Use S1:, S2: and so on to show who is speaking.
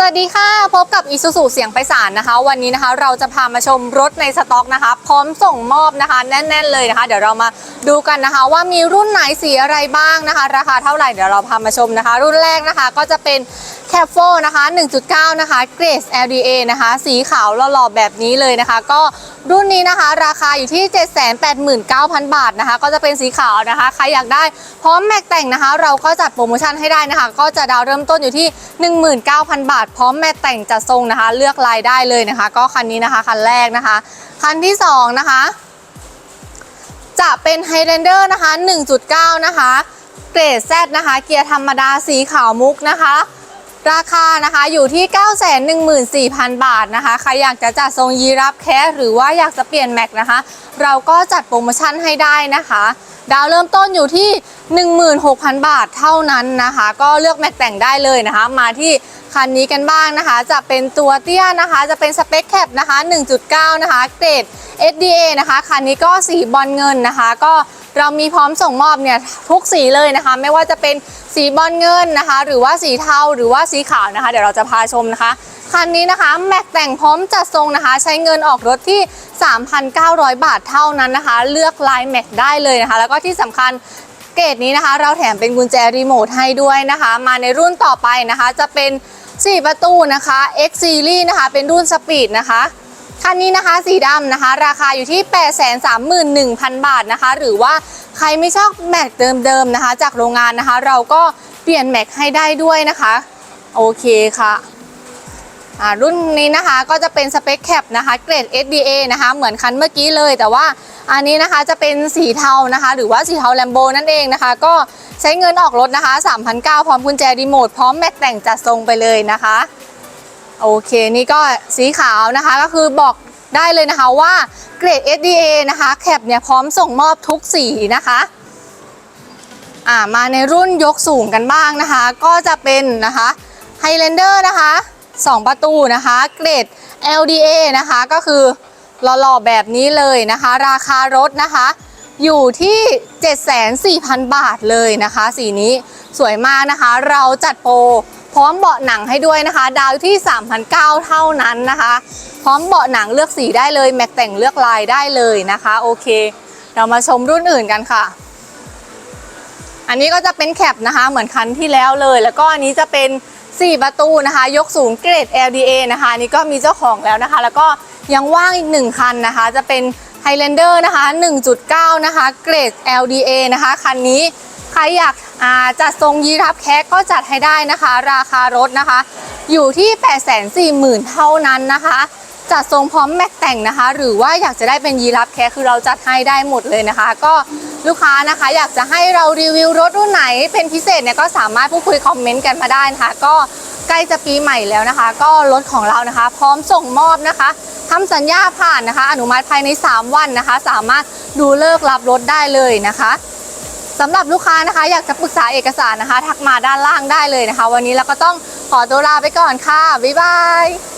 S1: สวัสดีค่ะ พบกับอีซูซูเสียงไพศาลนะคะ วันนี้นะคะเราจะพามาชมรถในสต็อกนะคะ พร้อมส่งมอบนะคะแน่น ๆ เลยนะคะ เดี๋ยวเรามาดูกันนะคะ ว่ามีรุ่นไหนสีอะไรบ้างนะคะ ราคาเท่าไหร่เดี๋ยวเราพามาชมนะคะ รุ่นแรกนะคะก็จะเป็นแคปโฟนะคะ 1.9 นะคะเกรส LDA นะคะ สีขาวหล่อๆแบบนี้เลยนะคะ ก็รุ่นนี้นะคะ ราคาอยู่ที่ 789,000 บาทนะคะ ก็จะเป็นสีขาวนะคะ ใครอยากได้พร้อมแม็กแต่งนะคะ เราก็จัดโปรโมชั่นให้ได้นะคะ ก็จะดาวเริ่มต้นอยู่ที่ 19,000 บาทพร้อมแม็กแต่งจัดทรงนะคะ เลือกลายได้เลยนะคะ ก็คันนี้นะคะคันแรกนะคะ คันที่สองนะคะจะเป็น Highlander นะคะ 1.9 นะคะ เกรด Z นะคะ เกียร์ธรรมดาสีขาวมุกนะคะ ราคานะคะอยู่ที่ 914,000 บาทนะคะ ใครอยากจะจัดทรงยีรับแคสหรือว่าอยากจะเปลี่ยนแม็กนะคะ เราก็จัดโปรโมชั่นให้ได้นะคะ ดาวเริ่มต้นอยู่ที่ 16,000 บาทเท่านั้นนะคะ ก็เลือกแม็กแต่งได้เลยนะคะ มาที่คันนี้กันบ้างนะคะ จะเป็นตัวเตี้ยนะคะ จะเป็นสเปคแคปนะคะ 1.9 นะคะ เกรด SDA นะคะ คันนี้ก็สีบอลเงินนะคะ ก็ เรามีพร้อมส่งมอบเนี่ยทุกสีเลยนะคะ ไม่ว่าจะเป็นสีบอลเงินนะคะ หรือว่าสีเทาหรือว่าสีขาวนะคะ เดี๋ยวเราจะพาชมนะคะคันนี้นะคะแม็กแต่งพร้อมจัดทรงนะคะ ใช้เงินออกรถที่ 3,900 บาทเท่านั้นนะคะ เลือกลายแม็กได้เลยนะคะ แล้วก็ที่สำคัญเกรดนี้นะคะ เราแถมเป็นกุญแจรีโมทให้ด้วยนะคะ มาในรุ่นต่อไปนะคะจะเป็น 4 ประตูนะคะ X Series นะคะ เป็นรุ่นสปีดนะคะ คันนี้นะคะสีดำนะคะ ราคาอยู่ที่ 831,000 บาทนะคะ หรือว่าใครไม่ชอบแม็กเดิมๆนะคะ จากโรงงานนะคะ เราก็เปลี่ยนแม็กให้ได้ด้วยนะคะ โอเคค่ะอ่ารุ่นนี้นะคะก็จะเป็นสเปคแคปนะคะเกรด SDA นะคะเหมือนคันเมื่อกี้เลย แต่ว่าอันนี้นะคะจะเป็นสีเทานะคะ หรือว่าสีเทาแลมโบนั่นเองนะคะ ก็ใช้เงินออกรถนะคะ3,900พร้อมกุญแจรีโมทพร้อมแม็กแต่งจัดทรงไปเลยนะคะ โอเคนี่ก็สีขาวนะคะก็คือบอกได้เลยนะคะว่าเกรด SDA นะคะแคปเนี่ยพร้อมส่งมอบทุกสีนะคะอ่ามาในรุ่นยกสูงกันบ้างนะคะ ก็จะเป็นนะคะ Highlander นะคะ2 ประตูนะคะเกรด LDA นะคะก็คือหล่อๆแบบนี้เลยนะคะ ราคารถนะคะ อยู่ที่ 74,000 บาทเลยนะคะ สีนี้สวยมากนะคะ เราจัดโปร พร้อมเบาะหนังให้ด้วยนะคะ ดาวที่ 3,900 เท่านั้นนะคะ พร้อมเบาะหนังเลือกสีได้เลย แม็กแต่งเลือกลายได้เลยนะคะ โอเค เรามาชมรุ่นอื่นกันค่ะ อันนี้ก็จะเป็นแคปนะคะ เหมือนคันที่แล้วเลย แล้วก็อันนี้จะเป็น 4 ประตูนะคะ ยกสูงเกรด LDA นะคะนี่ก็มีเจ้าของแล้วนะคะ แล้วก็ยังว่างอีก 1 คันนะคะ จะเป็น Highlander นะคะ 1.9 นะคะ เกรด LDA นะคะ คันนี้ใครอยาก จัดทรงยีรับแคกก็จัดให้ได้นะคะ ราคารถนะคะ อยู่ที่ 840,000 เท่านั้นนะคะ จัดทรงพร้อมแม็กแต่งนะคะ หรือว่าอยากจะได้เป็นยีรับแคคือเราจัดให้ได้หมดเลยนะคะ ก็ลูกค้านะคะอยากจะให้เรารีวิวรถรุ่นไหนเป็นพิเศษเนี่ยก็สามารถพูดคุยคอมเมนต์กันมาได้นะคะ ก็ใกล้จะปีใหม่แล้วนะคะ ก็รถของเรานะคะ พร้อมส่งมอบนะคะทำสัญญาผ่านนะคะ อนุมัติภายใน 3 วันนะคะ สามารถดูเลิกรับรถได้เลยนะคะ สำหรับลูกค้านะคะ อยากจะปรึกษาเอกสารนะคะ ทักมาด้านล่างได้เลยนะคะ วันนี้เราก็ต้องขอตัวลาไปก่อนค่ะ บ๊ายบาย